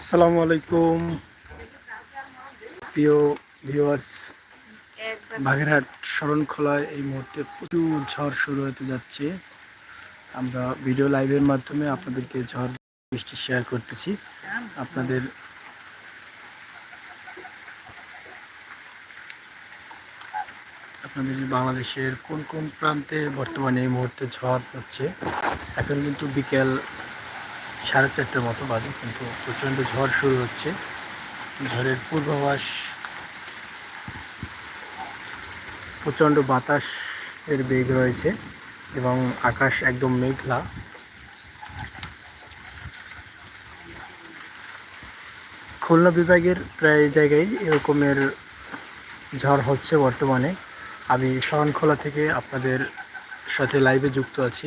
আসসালামু আলাইকুম। প্রিয় ভিউয়ার্স বাগেরহাট শরণখোলায় এই মুহূর্তে প্রচুর ঝড় শুরু হতে যাচ্ছে। আমরা ভিডিও লাইভের মাধ্যমে আপনাদেরকে ঝড় বৃষ্টি শেয়ার করতেছি। আপনাদের আপনাদের বাংলাদেশের কোন কোন প্রান্তে বর্তমানে এই মুহূর্তে ঝড় হচ্ছে? এখন কিন্তু বিকেল সাড়ে চারটার মতো বাজে, কিন্তু প্রচণ্ড ঝড় শুরু হচ্ছে। ঝড়ের পূর্বাভাস, প্রচণ্ড বাতাস এর বেগ রয়েছে এবং আকাশ একদম মেঘলা। খুলনা বিভাগের প্রায় জায়গায় এরকমের ঝড় হচ্ছে বর্তমানে। আমি শরণখোলা থেকে আপনাদের সাথে লাইভে যুক্ত আছি।